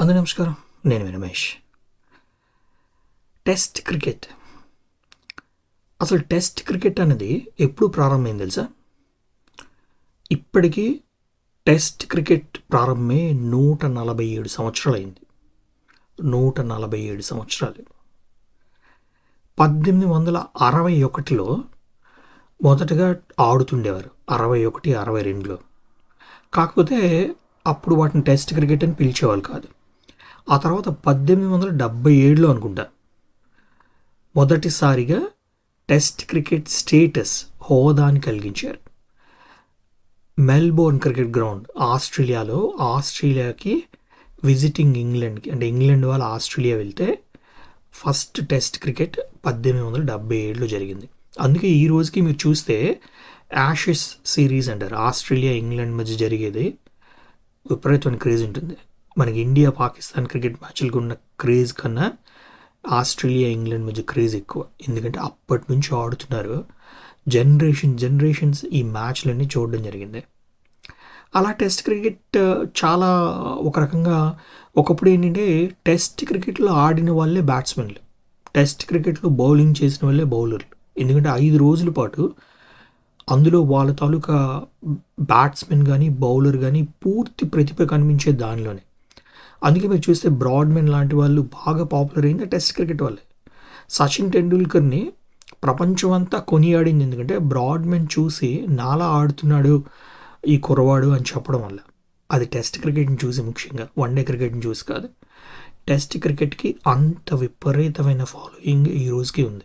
అందరూ నమస్కారం. నేను వినమేష్ రమేష్. Test cricket. అసలు టెస్ట్ క్రికెట్ అనేది ఎప్పుడు ప్రారంభమైంది తెలుసా? ఇప్పటికీ టెస్ట్ క్రికెట్ ప్రారంభమే నూట నలభై ఏడు సంవత్సరాలు అయింది నూట నలభై ఏడు సంవత్సరాలు. పద్దెనిమిది వందల అరవై ఒకటిలో మొదటగా ఆడుతుండేవారు. అరవై ఒకటి అరవై రెండులో. కాకపోతే అప్పుడు వాటిని టెస్ట్ క్రికెట్ అని పిలిచేవాళ్ళు కాదు. ఆ తర్వాత పద్దెనిమిది వందల డెబ్బై ఏడులో అనుకుంటా. మొదటిసారిగా టెస్ట్ క్రికెట్ స్టేటస్ హోదాని కలిగించారు. మెల్బోర్న్ క్రికెట్ గ్రౌండ్ ఆస్ట్రేలియాలో ఆస్ట్రేలియాకి విజిటింగ్ ఇంగ్లాండ్కి అంటే ఇంగ్లాండ్ వాళ్ళు ఆస్ట్రేలియా వెళ్తే ఫస్ట్ టెస్ట్ క్రికెట్ పద్దెనిమిది వందల డెబ్బై ఏడులో జరిగింది. అందుకే ఈ రోజుకి మీరు చూస్తే యాషెస్ సిరీస్ అంటారు. ఆస్ట్రేలియా ఇంగ్లాండ్ మధ్య జరిగేది విపరీతమైన క్రేజ్ ఉంటుంది. మనకి ఇండియా పాకిస్తాన్ క్రికెట్ మ్యాచ్లకు ఉన్న క్రేజ్ కన్నా ఆస్ట్రేలియా ఇంగ్లాండ్ మధ్య క్రేజ్ ఎక్కువ. ఎందుకంటే అప్పటి నుంచి ఆడుతున్నారు. జనరేషన్ జనరేషన్స్ ఈ మ్యాచ్లన్నీ చూడడం జరిగింది. అలా టెస్ట్ క్రికెట్ చాలా ఒక రకంగా ఒకప్పుడు ఏంటంటే టెస్ట్ క్రికెట్లో ఆడిన వాళ్ళే బ్యాట్స్మెన్లు. టెస్ట్ క్రికెట్లో బౌలింగ్ చేసిన వాళ్ళే బౌలర్లు. ఎందుకంటే ఐదు రోజుల పాటు అందులో వాళ్ళ తాలూకా బ్యాట్స్మెన్ కానీ బౌలర్ కానీ పూర్తి ప్రతిభ కనిపించే దానిలోనే. అందుకే మీరు చూస్తే బ్రాడ్మెన్ లాంటి వాళ్ళు బాగా పాపులర్ అయింది టెస్ట్ క్రికెట్ వాళ్ళే. సచిన్ టెండూల్కర్ని ప్రపంచం అంతా కొనియాడింది ఎందుకంటే బ్రాడ్మెన్ చూసి నాలా ఆడుతున్నాడు ఈ కురవాడు అని చెప్పడం వల్ల. అది టెస్ట్ క్రికెట్ని చూసి ముఖ్యంగా వన్ డే క్రికెట్ని చూసి కాదు. టెస్ట్ క్రికెట్కి అంత విపరీతమైన ఫాలోయింగ్ ఈ రోజుకి ఉంది.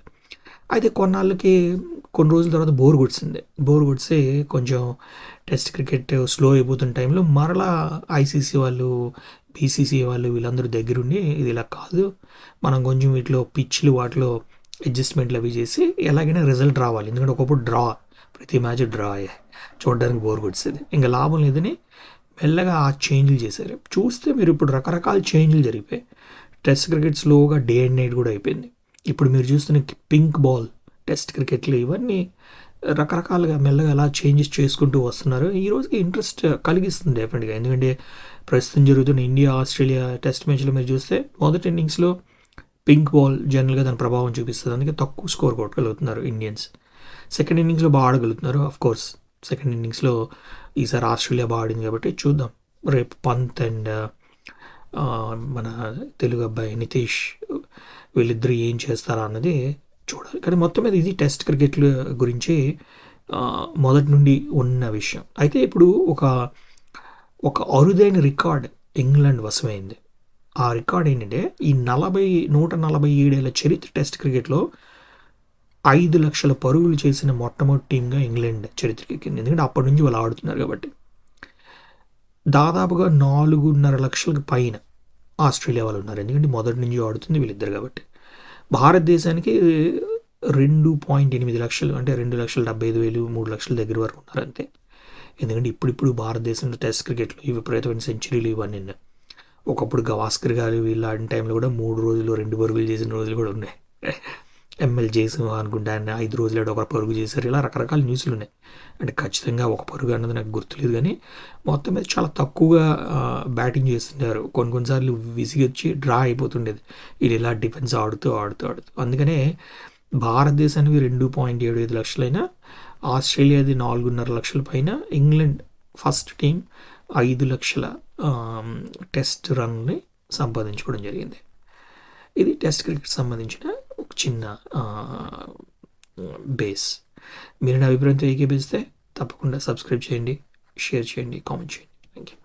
అయితే కొన్నాళ్ళకి కొన్ని రోజుల తర్వాత బోర్ కొడిసింది బోర్ కొడితే కొంచెం టెస్ట్ క్రికెట్ స్లో అయిపోతున్న టైంలో మరలా ఐసీసీ వాళ్ళు బీసీసీ వాళ్ళు వీళ్ళందరూ దగ్గరుండి ఇది ఇలా కాదు మనం కొంచెం వీటిలో పిచ్లు వాటిలో అడ్జస్ట్మెంట్లు అవి చేసి ఎలాగైనా రిజల్ట్ రావాలి. ఎందుకంటే ఒకప్పుడు డ్రా ప్రతి మ్యాచ్ డ్రా అయ్యే చూడడానికి బోర్ కొడిసేది ఇంకా లాభం లేదని మెల్లగా ఆ చేంజ్లు చేశారు. చూస్తే మీరు ఇప్పుడు రకరకాల చేంజ్లు జరిగిపోయి టెస్ట్ క్రికెట్ స్లోగా డే అండ్ నైట్ కూడా అయిపోయింది. ఇప్పుడు మీరు చూస్తున్న పింక్ బాల్ టెస్ట్ క్రికెట్లు ఇవన్నీ రకరకాలుగా మెల్లగా అలా చేంజెస్ చేసుకుంటూ వస్తున్నారు. ఈ రోజుకి ఇంట్రెస్ట్ కలిగిస్తుంది డెఫినెట్గా. ఎందుకంటే ప్రస్తుతం జరుగుతున్న ఇండియా ఆస్ట్రేలియా టెస్ట్ మ్యాచ్లో మీరు చూస్తే మొదటి ఇన్నింగ్స్లో పింక్ బాల్ జనరల్గా దాని ప్రభావం చూపిస్తుంది. అందుకే తక్కువ స్కోర్ కొట్టగలుగుతున్నారు ఇండియన్స్. సెకండ్ ఇన్నింగ్స్లో బాగా ఆడగలుగుతున్నారు ఆఫ్ కోర్స్ సెకండ్ ఇన్నింగ్స్లో ఈసారి ఆస్ట్రేలియా బాగా ఆడింది కాబట్టి చూద్దాం. రేపు పంత్ అండ్ మన తెలుగు అబ్బాయి నితీష్ వీళ్ళిద్దరూ ఏం చేస్తారా అన్నది చూడాలి. కానీ మొత్తం మీద ఇది టెస్ట్ క్రికెట్ గురించి మొదటి నుండి ఉన్న విషయం. అయితే ఇప్పుడు ఒక ఒక అరుదైన రికార్డ్ ఇంగ్లాండ్ వశమైంది. ఆ రికార్డ్ ఏంటంటే ఈ నలభై నూట నలభై ఏడేళ్ళ చరిత్ర టెస్ట్ క్రికెట్లో ఐదు లక్షల పరుగులు చేసిన మొట్టమొదటి టీంగా ఇంగ్లాండ్ చరిత్రకెక్కింది ఎందుకంటే అప్పటి నుంచి వాళ్ళు ఆడుతున్నారు కాబట్టి. దాదాపుగా నాలుగున్నర లక్షలకు పైన ఆస్ట్రేలియా వాళ్ళు ఉన్నారు. ఎందుకంటే మొదటి నుంచి ఆడుతుంది వీళ్ళిద్దరు కాబట్టి. భారతదేశానికి రెండు పాయింట్ ఎనిమిది లక్షలు అంటే రెండు లక్షల డెబ్బై ఐదు వేలు మూడు లక్షల దగ్గర వరకు ఉన్నారు అంతే. ఎందుకంటే ఇప్పుడిప్పుడు భారతదేశంలో టెస్ట్ క్రికెట్లో ఈ విపరీతమైన సెంచరీలు ఇవన్నీ ఒకప్పుడు గవాస్కర్ గారు వీళ్ళు ఆడిన టైంలో కూడా మూడు రోజులు రెండు పరుగులు చేసిన రోజులు కూడా ఉన్నాయి. ఎమ్మెల్యే చేసిన అనుకుంటే ఆయన ఐదు రోజులు ఒక పరుగు చేశారు. ఇలా రకరకాల న్యూస్లు ఉన్నాయి. అంటే ఖచ్చితంగా ఒక పరుగు అన్నది నాకు గుర్తులేదు కానీ మొత్తం మీద చాలా తక్కువగా బ్యాటింగ్ చేస్తున్నారు. కొన్ని కొన్నిసార్లు విసిగొచ్చి డ్రా అయిపోతుండేది. ఇది ఇలా డిఫెన్స్ ఆడుతూ ఆడుతూ ఆడుతూ. అందుకనే భారతదేశానికి రెండు పాయింట్ ఏడు ఐదు లక్షలైనా ఆస్ట్రేలియాది నాలుగున్నర లక్షల పైన ఇంగ్లాండ్ ఫస్ట్ టీం ఐదు లక్షల టెస్ట్ రన్ని సంపాదించుకోవడం జరిగింది. ఇది టెస్ట్ క్రికెట్ సంబంధించిన చిన్న బేస్. మీరు నా అభిప్రాయంతో ఏకీపిస్తే తప్పకుండా సబ్స్క్రైబ్ చేయండి షేర్ చేయండి కామెంట్ చేయండి. Thank you